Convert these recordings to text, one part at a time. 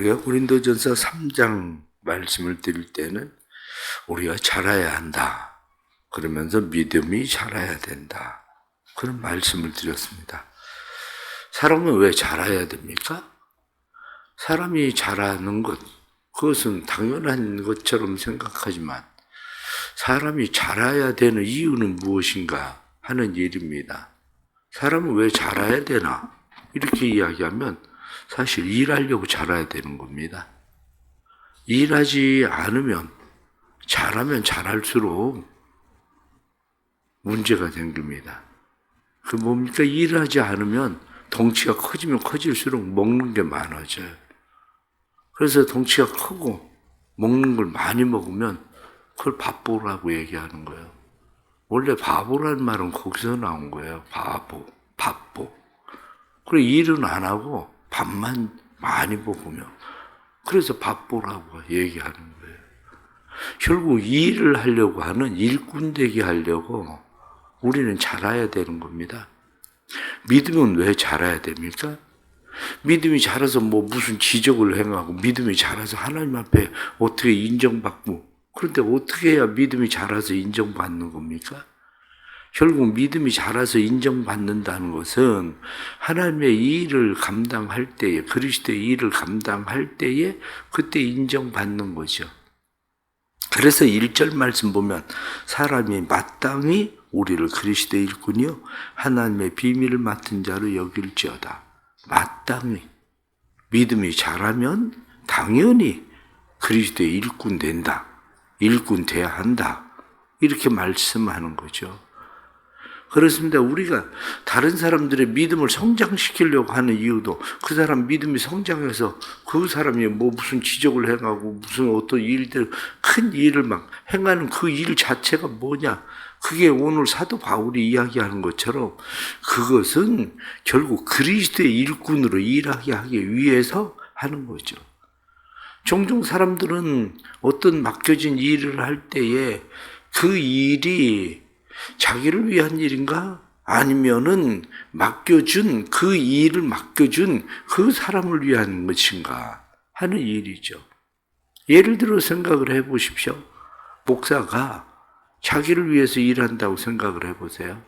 우리가 고린도전서 3장 말씀을 드릴 때는 우리가 자라야 한다. 그러면서 믿음이 자라야 된다. 그런 말씀을 드렸습니다. 사람은 왜 자라야 됩니까? 사람이 자라는 것, 그것은 당연한 것처럼 생각하지만 사람이 자라야 되는 이유는 무엇인가 하는 일입니다. 사람은 왜 자라야 되나? 이렇게 이야기하면 사실 일하려고 자라야 되는 겁니다. 일하지 않으면 잘하면 잘할수록 문제가 생깁니다. 그 뭡니까? 일하지 않으면 덩치가 커지면 커질수록 먹는 게 많아져요. 그래서 덩치가 크고 먹는 걸 많이 먹으면 그걸 바보라고 얘기하는 거예요. 원래 바보라는 말은 거기서 나온 거예요. 바보, 바보. 그래 일은 안 하고 밥만 많이 먹으면 그래서 바보라고 얘기하는 거예요. 결국 일을 하려고 하는 일꾼 되게 하려고 우리는 자라야 되는 겁니다. 믿음은 왜 자라야 됩니까? 믿음이 자라서 뭐 무슨 지적을 행하고 믿음이 자라서 하나님 앞에 어떻게 인정받고 그런데 어떻게 해야 믿음이 자라서 인정받는 겁니까? 결국 믿음이 자라서 인정받는다는 것은 하나님의 일을 감당할 때에 그리스도의 일을 감당할 때에 그때 인정받는 거죠. 그래서 1절 말씀 보면 사람이 마땅히 우리를 그리스도의 일꾼이요 하나님의 비밀을 맡은 자로 여길지어다. 마땅히 믿음이 자라면 당연히 그리스도의 일꾼 된다. 일꾼 돼야 한다. 이렇게 말씀하는 거죠. 그렇습니다. 우리가 다른 사람들의 믿음을 성장시키려고 하는 이유도 그 사람 믿음이 성장해서 그 사람이 뭐 무슨 지적을 행하고 무슨 어떤 일들, 큰 일을 막 행하는 그 일 자체가 뭐냐. 그게 오늘 사도 바울이 이야기하는 것처럼 그것은 결국 그리스도의 일꾼으로 일하게 하기 위해서 하는 거죠. 종종 사람들은 어떤 맡겨진 일을 할 때에 그 일이 자기를 위한 일인가? 아니면은 맡겨준 그 일을 맡겨준 그 사람을 위한 것인가 하는 일이죠. 예를 들어 생각을 해 보십시오. 목사가 자기를 위해서 일한다고 생각을 해 보세요.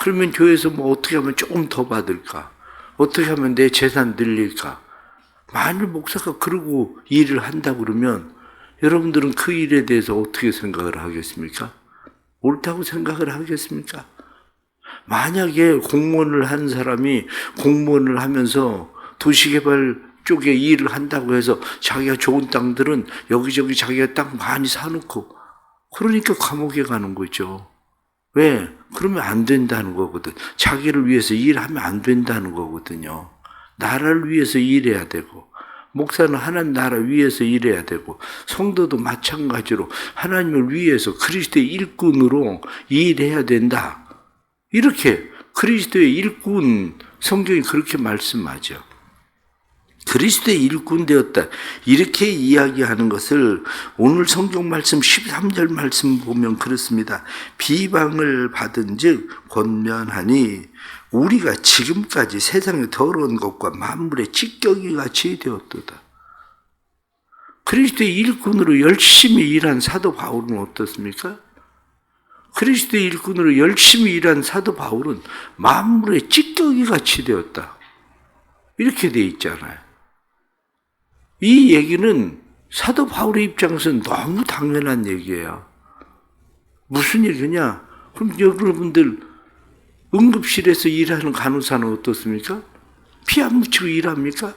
그러면 교회에서 뭐 어떻게 하면 조금 더 받을까? 어떻게 하면 내 재산 늘릴까? 만일 목사가 그러고 일을 한다 그러면 여러분들은 그 일에 대해서 어떻게 생각을 하겠습니까? 옳다고 생각을 하겠습니까? 만약에 공무원을 한 사람이 공무원을 하면서 도시개발 쪽에 일을 한다고 해서 자기가 좋은 땅들은 여기저기 자기가 땅 많이 사놓고 그러니까 감옥에 가는 거죠. 왜? 그러면 안 된다는 거거든. 자기를 위해서 일하면 안 된다는 거거든요. 나라를 위해서 일해야 되고, 목사는 하나님 나라 위해서 일해야 되고, 성도도 마찬가지로 하나님을 위해서 그리스도의 일꾼으로 일해야 된다. 이렇게 그리스도의 일꾼, 성경이 그렇게 말씀하죠. 그리스도의 일꾼 되었다. 이렇게 이야기하는 것을 오늘 성경 말씀 13절 말씀 보면 그렇습니다. 비방을 받은 즉 권면하니 우리가 지금까지 세상의 더러운 것과 만물의 찢겨기 같이 되었도다. 그리스도의 일꾼으로 열심히 일한 사도 바울은 어떻습니까? 그리스도의 일꾼으로 열심히 일한 사도 바울은 만물의 찢겨기 같이 되었다. 이렇게 돼 있잖아요. 이 얘기는 사도 바울의 입장에서는 너무 당연한 얘기예요. 무슨 얘기냐? 그럼 여러분들 응급실에서 일하는 간호사는 어떻습니까? 피 안 묻히고 일합니까?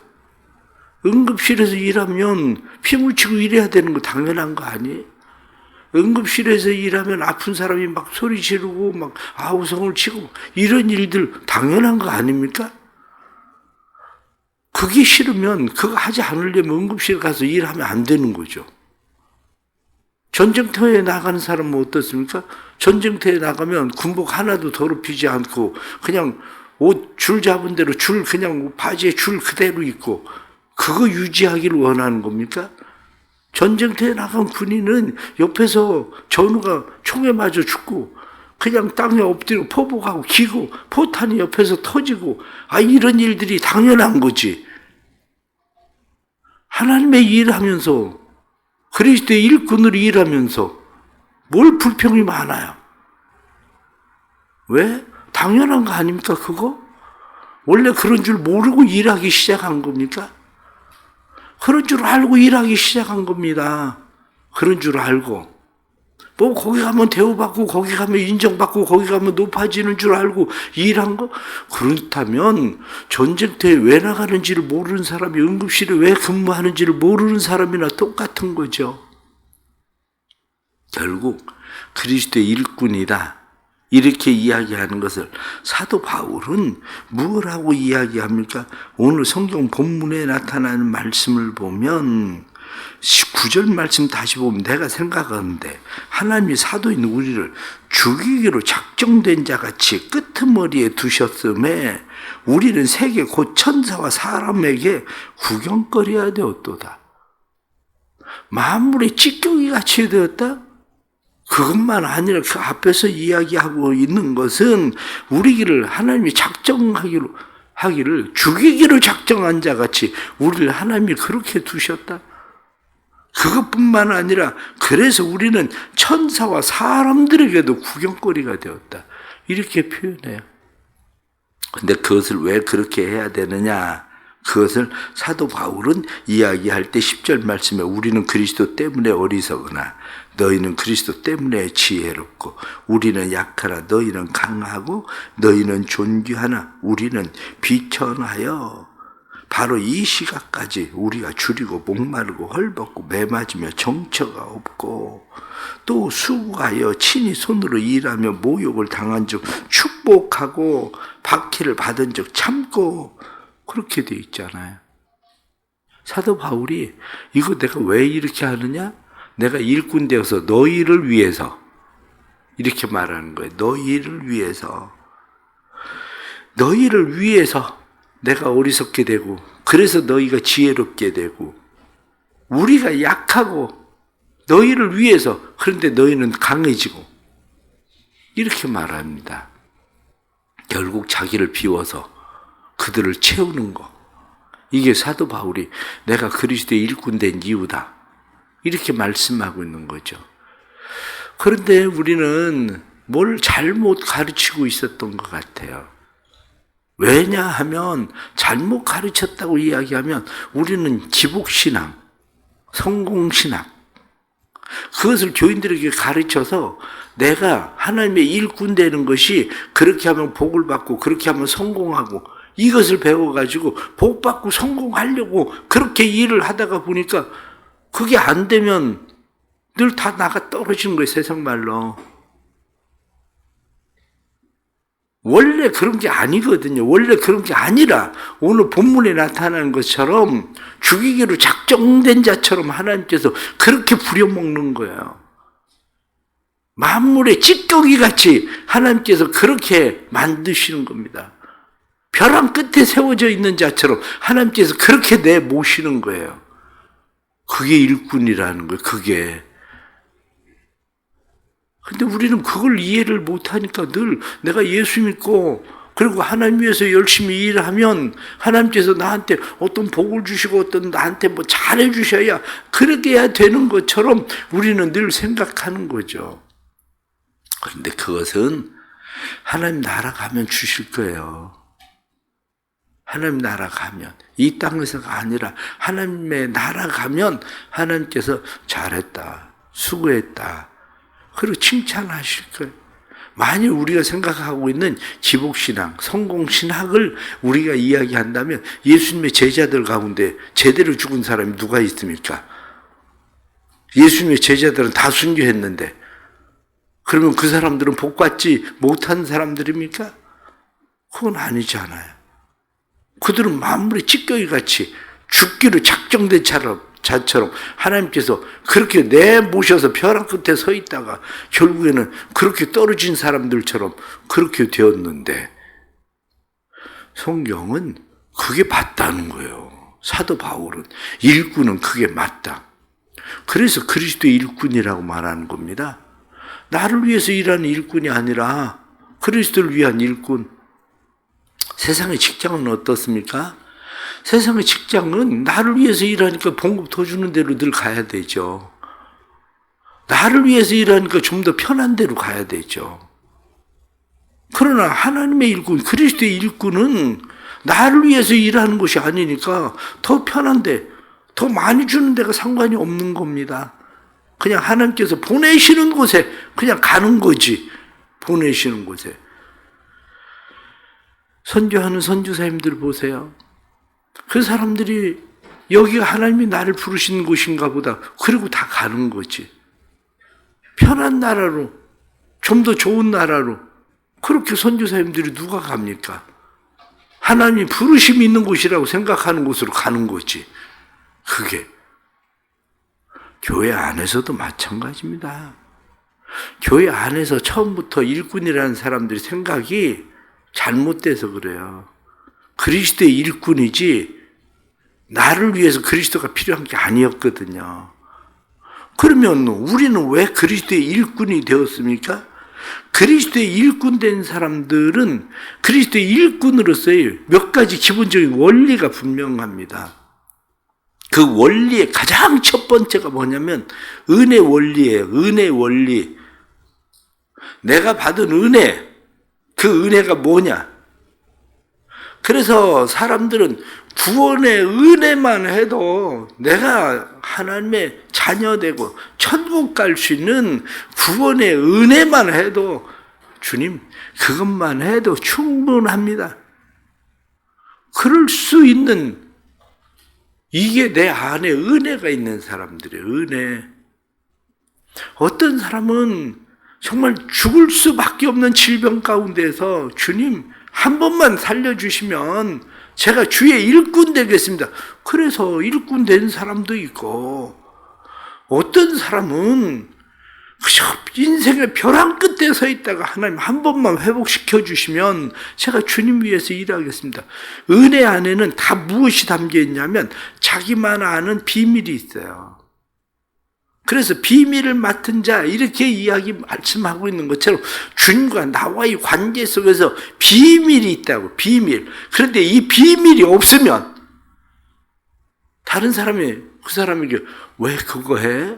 응급실에서 일하면 피 묻히고 일해야 되는 거 당연한 거 아니에요? 응급실에서 일하면 아픈 사람이 막 소리 지르고 막 아우성을 치고 이런 일들 당연한 거 아닙니까? 그게 싫으면 그거 하지 않으려면 응급실 가서 일하면 안 되는 거죠. 전쟁터에 나가는 사람은 어떻습니까? 전쟁터에 나가면 군복 하나도 더럽히지 않고 그냥 옷 줄 잡은 대로 줄 그냥 바지에 줄 그대로 입고 그거 유지하기를 원하는 겁니까? 전쟁터에 나간 군인은 옆에서 전우가 총에 맞아 죽고 그냥 땅에 엎드리고 포복하고 기고 포탄이 옆에서 터지고 아 이런 일들이 당연한 거지. 하나님의 일하면서 그리스도의 일꾼으로 일하면서 뭘 불평이 많아요? 왜? 당연한 거 아닙니까, 그거? 원래 그런 줄 모르고 일하기 시작한 겁니까? 그런 줄 알고 일하기 시작한 겁니다. 그런 줄 알고. 뭐, 거기 가면 대우받고, 거기 가면 인정받고, 거기 가면 높아지는 줄 알고 일한 거? 그렇다면, 전쟁터에 왜 나가는지를 모르는 사람이 응급실에 왜 근무하는지를 모르는 사람이나 똑같은 거죠. 결국, 그리스도의 일꾼이다. 이렇게 이야기하는 것을 사도 바울은 무엇하고 이야기합니까? 오늘 성경 본문에 나타나는 말씀을 보면 19절 말씀 다시 보면 내가 생각하는데 하나님이 사도인 우리를 죽이기로 작정된 자 같이 끄트머리에 두셨음에 우리는 세계 곧 천사와 사람에게 구경거려야 되었도다. 만물의 찢겨기 같이 되었다? 그것만 아니라 그 앞에서 이야기하고 있는 것은 우리를 하나님이 작정하기로 하기를 죽이기로 작정한 자 같이 우리를 하나님이 그렇게 두셨다. 그것뿐만 아니라 그래서 우리는 천사와 사람들에게도 구경거리가 되었다. 이렇게 표현해요. 근데 그것을 왜 그렇게 해야 되느냐? 그것을 사도 바울은 이야기할 때 10절 말씀에 우리는 그리스도 때문에 어리석으나 너희는 그리스도 때문에 지혜롭고 우리는 약하나 너희는 강하고 너희는 존귀하나 우리는 비천하여 바로 이 시각까지 우리가 줄이고 목마르고 헐벗고 매맞으며 정처가 없고 또 수고하여 친히 손으로 일하며 모욕을 당한 적 축복하고 박해를 받은 적 참고 그렇게 돼 있잖아요. 사도 바울이 이거 내가 왜 이렇게 하느냐? 내가 일꾼 되어서 너희를 위해서 이렇게 말하는 거예요. 너희를 위해서 너희를 위해서 내가 어리석게 되고 그래서 너희가 지혜롭게 되고 우리가 약하고 너희를 위해서 그런데 너희는 강해지고 이렇게 말합니다. 결국 자기를 비워서 그들을 채우는 거. 이게 사도 바울이 내가 그리스도의 일꾼 된 이유다. 이렇게 말씀하고 있는 거죠. 그런데 우리는 뭘 잘못 가르치고 있었던 것 같아요. 왜냐 하면 잘못 가르쳤다고 이야기하면 우리는 기복신앙, 성공신앙, 그것을 교인들에게 가르쳐서 내가 하나님의 일꾼 되는 것이 그렇게 하면 복을 받고 그렇게 하면 성공하고 이것을 배워가지고 복 받고 성공하려고 그렇게 일을 하다가 보니까 그게 안 되면 늘 다 나가 떨어지는 거예요, 세상 말로. 원래 그런 게 아니거든요. 원래 그런 게 아니라 오늘 본문에 나타나는 것처럼 죽이기로 작정된 자처럼 하나님께서 그렇게 부려먹는 거예요. 만물의 찌꺼기 같이 하나님께서 그렇게 만드시는 겁니다. 벼랑 끝에 세워져 있는 자처럼 하나님께서 그렇게 내 모시는 거예요. 그게 일꾼이라는 거예요, 그게. 근데 우리는 그걸 이해를 못하니까 늘 내가 예수 믿고 그리고 하나님 위해서 열심히 일하면 하나님께서 나한테 어떤 복을 주시고 어떤 나한테 뭐 잘해 주셔야 그렇게 해야 되는 것처럼 우리는 늘 생각하는 거죠. 그런데 그것은 하나님 나라 가면 주실 거예요. 하나님 나라 가면 이 땅에서가 아니라 하나님의 나라 가면 하나님께서 잘했다, 수고했다, 그리고 칭찬하실 거예요. 만일 우리가 생각하고 있는 기복신앙, 성공신학을 우리가 이야기한다면 예수님의 제자들 가운데 제대로 죽은 사람이 누가 있습니까? 예수님의 제자들은 다 순교했는데 그러면 그 사람들은 복받지 못한 사람들입니까? 그건 아니잖아요. 그들은 만물의 찌꺼기 같이 죽기로 작정된 자처럼, 자처럼 하나님께서 그렇게 내 모셔서 벼랑 끝에 서 있다가 결국에는 그렇게 떨어진 사람들처럼 그렇게 되었는데 성경은 그게 맞다는 거예요. 사도 바울은 일꾼은 그게 맞다. 그래서 그리스도의 일꾼이라고 말하는 겁니다. 나를 위해서 일하는 일꾼이 아니라 그리스도를 위한 일꾼. 세상의 직장은 어떻습니까? 세상의 직장은 나를 위해서 일하니까 봉급 더 주는 대로 늘 가야 되죠. 나를 위해서 일하니까 좀 더 편한 대로 가야 되죠. 그러나 하나님의 일꾼, 그리스도의 일꾼은 나를 위해서 일하는 것이 아니니까 더 편한데, 더 많이 주는 데가 상관이 없는 겁니다. 그냥 하나님께서 보내시는 곳에 그냥 가는 거지. 보내시는 곳에. 선교하는 선교사님들 보세요. 그 사람들이 여기가 하나님이 나를 부르신 곳인가 보다. 그리고 다 가는 거지. 편한 나라로, 좀 더 좋은 나라로. 그렇게 선교사님들이 누가 갑니까? 하나님이 부르심이 있는 곳이라고 생각하는 곳으로 가는 거지. 그게. 교회 안에서도 마찬가지입니다. 교회 안에서 처음부터 일꾼이라는 사람들이 생각이 잘못돼서 그래요. 그리스도의 일꾼이지 나를 위해서 그리스도가 필요한 게 아니었거든요. 그러면 우리는 왜 그리스도의 일꾼이 되었습니까? 그리스도의 일꾼 된 사람들은 그리스도의 일꾼으로서의 몇 가지 기본적인 원리가 분명합니다. 그 원리의 가장 첫 번째가 뭐냐면 은혜 원리예요. 은혜 원리. 내가 받은 은혜, 그 은혜가 뭐냐? 그래서 사람들은 구원의 은혜만 해도 내가 하나님의 자녀되고 천국 갈 수 있는 구원의 은혜만 해도 주님, 그것만 해도 충분합니다. 그럴 수 있는 이게 내 안에 은혜가 있는 사람들의 은혜. 어떤 사람은 정말 죽을 수밖에 없는 질병 가운데서 주님 한 번만 살려주시면 제가 주의 일꾼 되겠습니다. 그래서 일꾼 된 사람도 있고 어떤 사람은 인생의 벼랑 끝에 서 있다가 하나님 한 번만 회복시켜 주시면 제가 주님 위해서 일하겠습니다. 은혜 안에는 다 무엇이 담겨 있냐면 자기만 아는 비밀이 있어요. 그래서 비밀을 맡은 자 이렇게 이야기 말씀하고 있는 것처럼 주님과 나와의 관계 속에서 비밀이 있다고 비밀. 그런데 이 비밀이 없으면 다른 사람이 그 사람에게 왜 그거 해?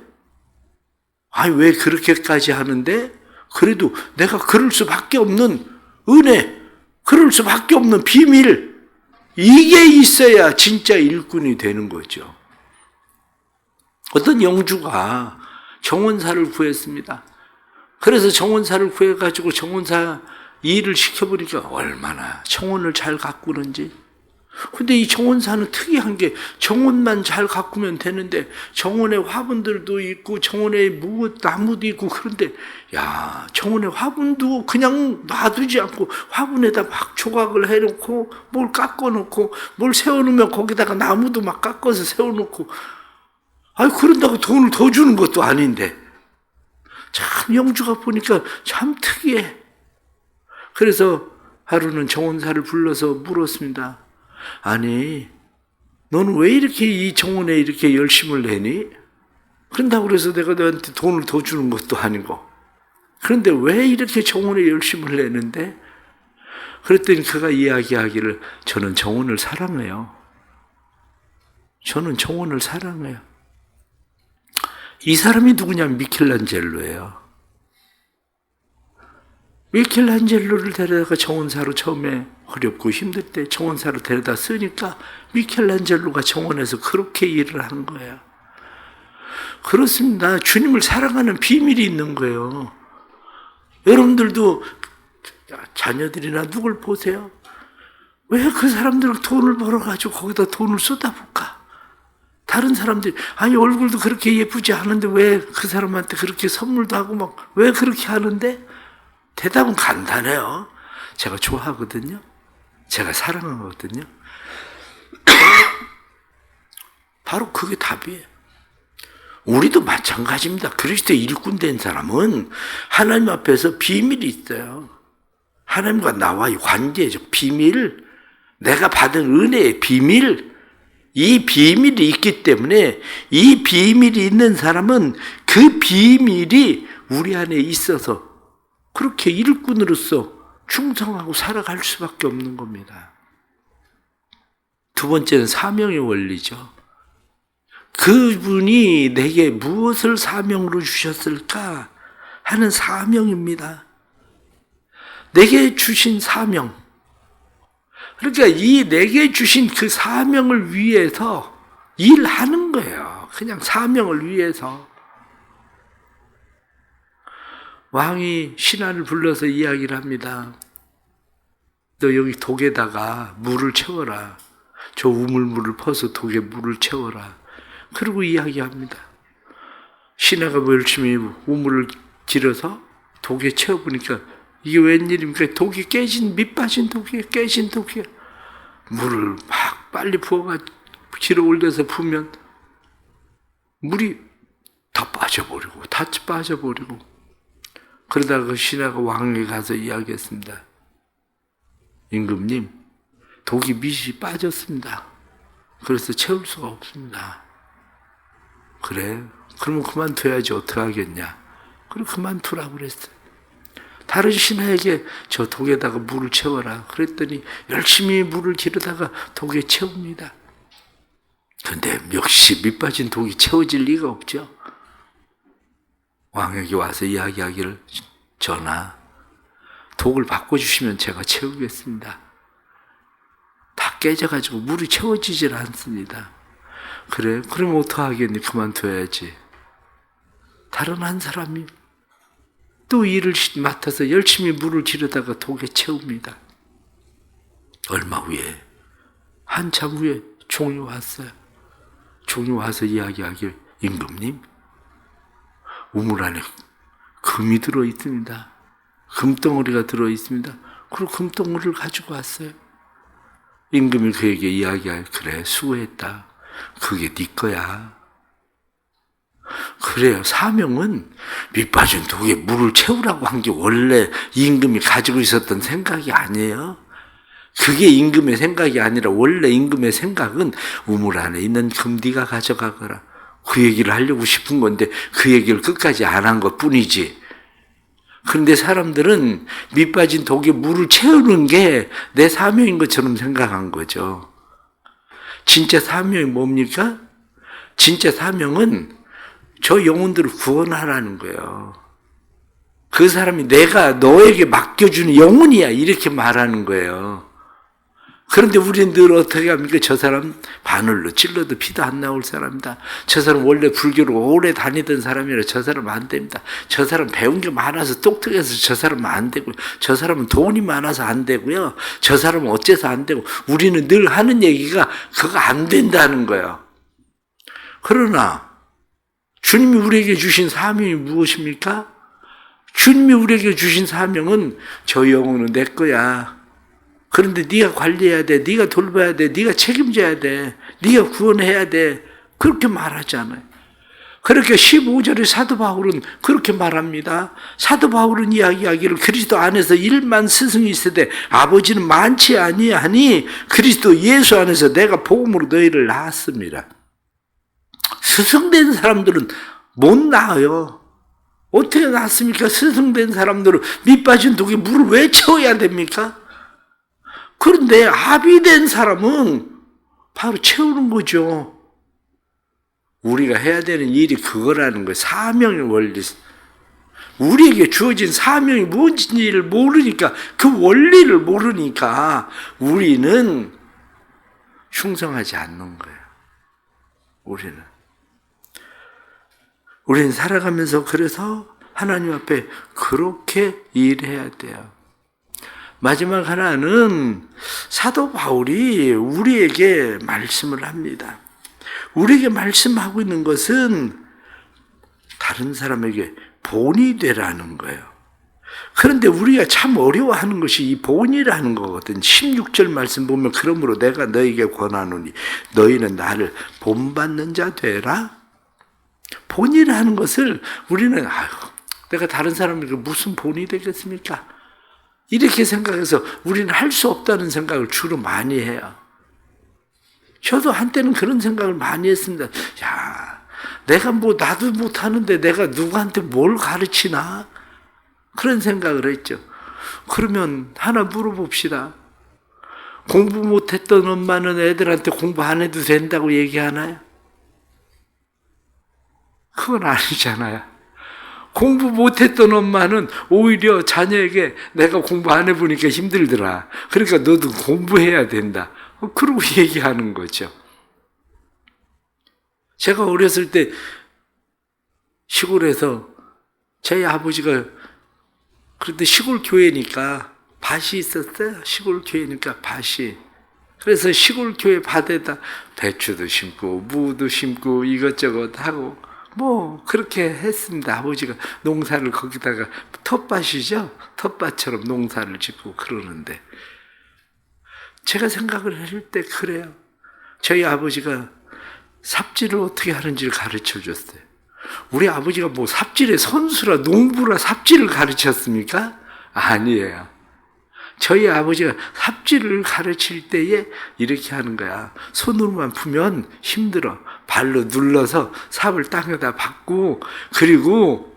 아니 왜 그렇게까지 하는데? 그래도 내가 그럴 수밖에 없는 은혜, 그럴 수밖에 없는 비밀 이게 있어야 진짜 일꾼이 되는 거죠. 어떤 영주가 정원사를 구했습니다. 그래서 정원사를 구해가지고 정원사 일을 시켜보니까 얼마나 정원을 잘 가꾸는지. 근데 이 정원사는 특이한 게 정원만 잘 가꾸면 되는데 정원에 화분들도 있고 정원에 무 나무도 있고 그런데 야 정원에 화분도 그냥 놔두지 않고 화분에다 막 조각을 해놓고 뭘 깎아놓고 뭘 세워놓으면 거기다가 나무도 막 깎아서 세워놓고 아니, 그런다고 돈을 더 주는 것도 아닌데. 참, 영주가 보니까 참 특이해. 그래서 하루는 정원사를 불러서 물었습니다. 아니, 너는 왜 이렇게 이 정원에 이렇게 열심을 내니? 그런다고 그래서 내가 너한테 돈을 더 주는 것도 아니고. 그런데 왜 이렇게 정원에 열심을 내는데? 그랬더니 그가 이야기하기를 저는 정원을 사랑해요. 저는 정원을 사랑해요. 이 사람이 누구냐면 미켈란젤로예요. 미켈란젤로를 데려다가 정원사로 처음에 어렵고 힘들 때 정원사로 데려다 쓰니까 미켈란젤로가 정원에서 그렇게 일을 하는 거예요. 그렇습니다. 주님을 사랑하는 비밀이 있는 거예요. 여러분들도 자녀들이나 누굴 보세요. 왜 그 사람들은 돈을 벌어가지고 거기다 돈을 쏟아볼까? 다른 사람들이 아니 얼굴도 그렇게 예쁘지 않은데 왜 그 사람한테 그렇게 선물도 하고 막 왜 그렇게 하는데 대답은 간단해요. 제가 좋아하거든요. 제가 사랑하거든요. 바로 그게 답이에요. 우리도 마찬가지입니다. 그리스도의 일꾼 된 사람은 하나님 앞에서 비밀이 있어요. 하나님과 나와의 관계적 비밀, 내가 받은 은혜의 비밀, 이 비밀이 있기 때문에 이 비밀이 있는 사람은 그 비밀이 우리 안에 있어서 그렇게 일꾼으로서 충성하고 살아갈 수밖에 없는 겁니다. 두 번째는 사명의 원리죠. 그분이 내게 무엇을 사명으로 주셨을까 하는 사명입니다. 내게 주신 사명. 그러니까 이 내게 주신 그 사명을 위해서 일하는 거예요. 그냥 사명을 위해서. 왕이 신하를 불러서 이야기를 합니다. 너 여기 독에다가 물을 채워라. 저 우물물을 퍼서 독에 물을 채워라. 그리고 이야기합니다. 신하가 뭐 열심히 우물을 길어서 독에 채워보니까 이게 웬일입니까? 독이 깨진, 밑 빠진 독이에요. 깨진 독이에요. 물을 막 빨리 부어가 길어 올려서 부으면 물이 다 빠져버리고, 다 빠져버리고. 그러다가 그 신하가 왕에게 가서 이야기했습니다. 임금님, 독이 밑이 빠졌습니다. 그래서 채울 수가 없습니다. 그래? 그러면 그만둬야지 어떡하겠냐? 그래 그만두라고 그랬어요. 다른 신하에게 저 독에다가 물을 채워라. 그랬더니 열심히 물을 기르다가 독에 채웁니다. 근데 역시 밑 빠진 독이 채워질 리가 없죠. 왕에게 와서 이야기하기를 전하, 독을 바꿔주시면 제가 채우겠습니다. 다 깨져가지고 물이 채워지질 않습니다. 그래? 그럼 어떡하겠니? 그만둬야지. 다른 한 사람이 또 일을 맡아서 열심히 물을 지르다가 독에 채웁니다. 얼마 후에, 한참 후에 종이 왔어요. 종이 와서 이야기하길, 임금님, 우물 안에 금이 들어 있습니다. 금덩어리가 들어 있습니다. 그리고 금덩어리를 가지고 왔어요. 임금이 그에게 이야기할, 그래, 수고했다. 그게 네 거야. 그래요. 사명은 밑빠진 독에 물을 채우라고 한 게 원래 임금이 가지고 있었던 생각이 아니에요. 그게 임금의 생각이 아니라 원래 임금의 생각은 우물 안에 있는 금 네가 가져가거라. 그 얘기를 하려고 싶은 건데 그 얘기를 끝까지 안 한 것 뿐이지. 그런데 사람들은 밑빠진 독에 물을 채우는 게 내 사명인 것처럼 생각한 거죠. 진짜 사명이 뭡니까? 진짜 사명은 저 영혼들을 구원하라는 거예요. 그 사람이 내가 너에게 맡겨주는 영혼이야. 이렇게 말하는 거예요. 그런데 우리는 늘 어떻게 합니까? 저 사람 바늘로 찔러도 피도 안 나올 사람이다. 저 사람 원래 불교를 오래 다니던 사람이라 저 사람 안 됩니다. 저 사람 배운 게 많아서 똑똑해서 저 사람은 안 되고요. 저 사람은 돈이 많아서 안 되고요. 저 사람은 어째서 안 되고 우리는 늘 하는 얘기가 그거 안 된다는 거예요. 그러나 주님이 우리에게 주신 사명이 무엇입니까? 주님이 우리에게 주신 사명은 저 영혼은 내 거야. 그런데 네가 관리해야 돼. 네가 돌봐야 돼. 네가 책임져야 돼. 네가 구원해야 돼. 그렇게 말하잖아요. 그렇게 15절의 사도 바울은 그렇게 말합니다. 사도 바울은 이야기하기를 그리스도 안에서 일만 스승이 있으되 아버지는 많지 아니하니 그리스도 예수 안에서 내가 복음으로 너희를 낳았습니다. 스승된 사람들은 못 낳아요. 어떻게 낳습니까? 스승된 사람들은 밑빠진 독에 물을 왜 채워야 됩니까? 그런데 아비된 사람은 바로 채우는 거죠. 우리가 해야 되는 일이 그거라는 거예요. 사명의 원리. 우리에게 주어진 사명이 뭔지를 모르니까, 그 원리를 모르니까 우리는 충성하지 않는 거예요. 우리는. 우리는 살아가면서 그래서 하나님 앞에 그렇게 일해야 돼요. 마지막 하나는 사도 바울이 우리에게 말씀을 합니다. 우리에게 말씀하고 있는 것은 다른 사람에게 본이 되라는 거예요. 그런데 우리가 참 어려워하는 것이 이 본이라는 거거든. 16절 말씀 보면 그러므로 내가 너에게 권하노니 너희는 나를 본받는 자 되라. 본이라는 것을 우리는 아유, 내가 다른 사람에게 무슨 본이 되겠습니까? 이렇게 생각해서 우리는 할 수 없다는 생각을 주로 많이 해요. 저도 한때는 그런 생각을 많이 했습니다. 야, 내가 뭐 나도 못하는데 내가 누구한테 뭘 가르치나? 그런 생각을 했죠. 그러면 하나 물어봅시다. 공부 못했던 엄마는 애들한테 공부 안 해도 된다고 얘기하나요? 그건 아니잖아요. 공부 못했던 엄마는 오히려 자녀에게 내가 공부 안 해보니까 힘들더라. 그러니까 너도 공부해야 된다. 어, 그러고 얘기하는 거죠. 제가 어렸을 때 시골에서 저희 아버지가 그런데 시골 교회니까 밭이 있었어요. 시골 교회니까 밭이. 그래서 시골 교회 밭에다 배추도 심고 무도 심고 이것저것 하고 뭐 그렇게 했습니다. 아버지가 농사를 거기다가 텃밭이죠. 텃밭처럼 농사를 짓고 그러는데 제가 생각을 할 때 그래요. 저희 아버지가 삽질을 어떻게 하는지를 가르쳐 줬어요. 우리 아버지가 뭐 삽질의 선수라 농부라 삽질을 가르쳤습니까? 아니에요. 저희 아버지가 삽질을 가르칠 때에 이렇게 하는 거야. 손으로만 풀면 힘들어. 발로 눌러서 삽을 땅에다 박고 그리고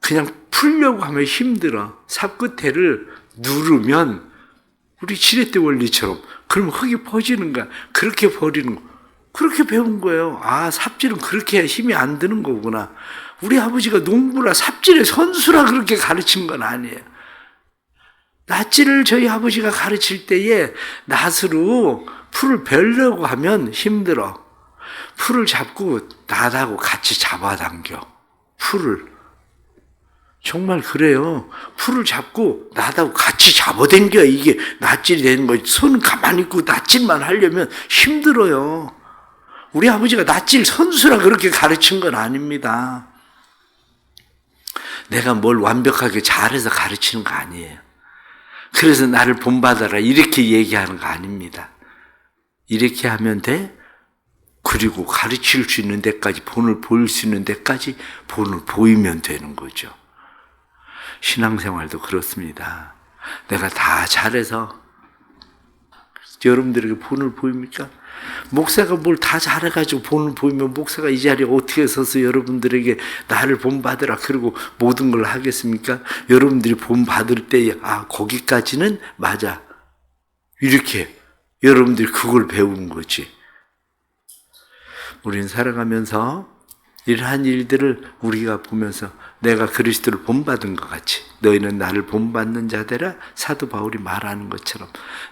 그냥 풀려고 하면 힘들어. 삽 끝에를 누르면 우리 지렛대 원리처럼 그러면 흙이 퍼지는 거야. 그렇게 버리는 거. 그렇게 배운 거예요. 아, 삽질은 그렇게 힘이 안 드는 거구나. 우리 아버지가 농부라 삽질의 선수라 그렇게 가르친 건 아니에요. 낫지를 저희 아버지가 가르칠 때에 낫으로 풀을 베려고 하면 힘들어. 풀을 잡고 낫하고 같이 잡아당겨. 풀을. 정말 그래요. 풀을 잡고 낫하고 같이 잡아당겨. 이게 낫질이 되는 거지. 손은 가만히 있고 낫질만 하려면 힘들어요. 우리 아버지가 낫질 선수라 그렇게 가르친 건 아닙니다. 내가 뭘 완벽하게 잘해서 가르치는 거 아니에요. 그래서 나를 본받아라 이렇게 얘기하는 거 아닙니다. 이렇게 하면 돼? 그리고 가르칠 수 있는 데까지 본을 보일 수 있는 데까지 본을 보이면 되는 거죠. 신앙생활도 그렇습니다. 내가 다 잘해서 여러분들에게 본을 보입니까? 목사가 뭘 다 잘해가지고 본을 보이면 목사가 이 자리에 어떻게 서서 여러분들에게 나를 본받으라 그리고 모든 걸 하겠습니까? 여러분들이 본받을 때에 아 거기까지는 맞아 이렇게 여러분들이 그걸 배우는 거지. 우리는 살아가면서 이러한 일들을 우리가 보면서 내가 그리스도를 본받은 것 같이 너희는 나를 본받는 자들아 사도 바울이 말하는 것처럼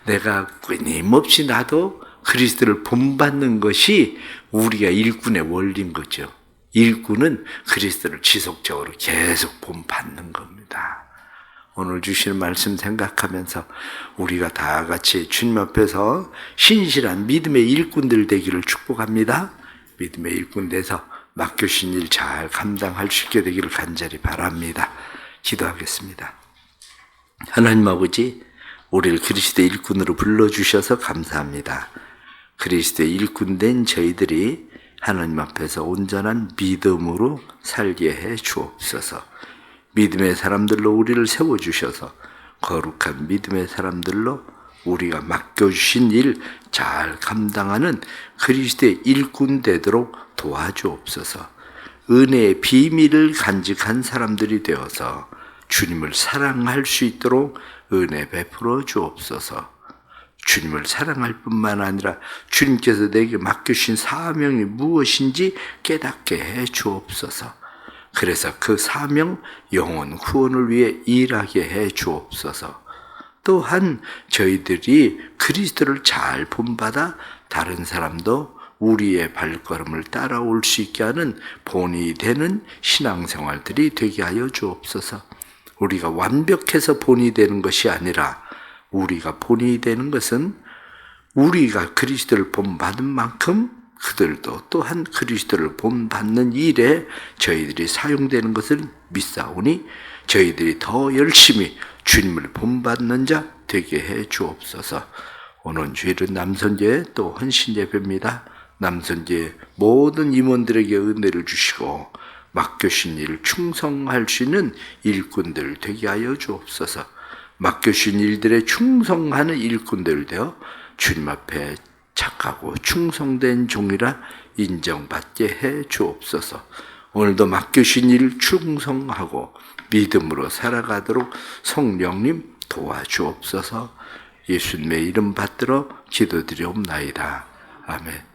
내가 끊임없이 나도 그리스도를 본받는 것이 우리가 일꾼의 원리인 거죠. 일꾼은 그리스도를 지속적으로 계속 본받는 겁니다. 오늘 주시는 말씀 생각하면서 우리가 다 같이 주님 앞에서 신실한 믿음의 일꾼들 되기를 축복합니다. 믿음의 일꾼 돼서 맡겨신 일 잘 감당할 수 있게 되기를 간절히 바랍니다. 기도하겠습니다. 하나님 아버지, 우리를 그리스도 일꾼으로 불러주셔서 감사합니다. 그리스도의 일꾼 된 저희들이 하나님 앞에서 온전한 믿음으로 살게 해 주옵소서. 믿음의 사람들로 우리를 세워 주셔서 거룩한 믿음의 사람들로 우리가 맡겨 주신 일 잘 감당하는 그리스도의 일꾼 되도록 도와주옵소서. 은혜의 비밀을 간직한 사람들이 되어서 주님을 사랑할 수 있도록 은혜 베풀어 주옵소서. 주님을 사랑할 뿐만 아니라 주님께서 내게 맡겨주신 사명이 무엇인지 깨닫게 해 주옵소서. 그래서 그 사명 영혼 후원을 위해 일하게 해 주옵소서. 또한 저희들이 그리스도를 잘 본받아 다른 사람도 우리의 발걸음을 따라올 수 있게 하는 본이 되는 신앙생활들이 되게 하여 주옵소서. 우리가 완벽해서 본이 되는 것이 아니라 우리가 본이 되는 것은 우리가 그리스도를 본받은 만큼 그들도 또한 그리스도를 본받는 일에 저희들이 사용되는 것을 믿사오니 저희들이 더 열심히 주님을 본받는 자 되게 해 주옵소서. 오늘 주일은 남선제 또 헌신예배입니다. 남선제 모든 임원들에게 은혜를 주시고 맡겨신 일을 충성할 수 있는 일꾼들 되게 하여 주옵소서. 맡겨신 일들에 충성하는 일꾼들 되어 주님 앞에 착하고 충성된 종이라 인정받게 해 주옵소서. 오늘도 맡겨신 일 충성하고 믿음으로 살아가도록 성령님 도와주옵소서. 예수님의 이름 받들어 기도드리옵나이다. 아멘.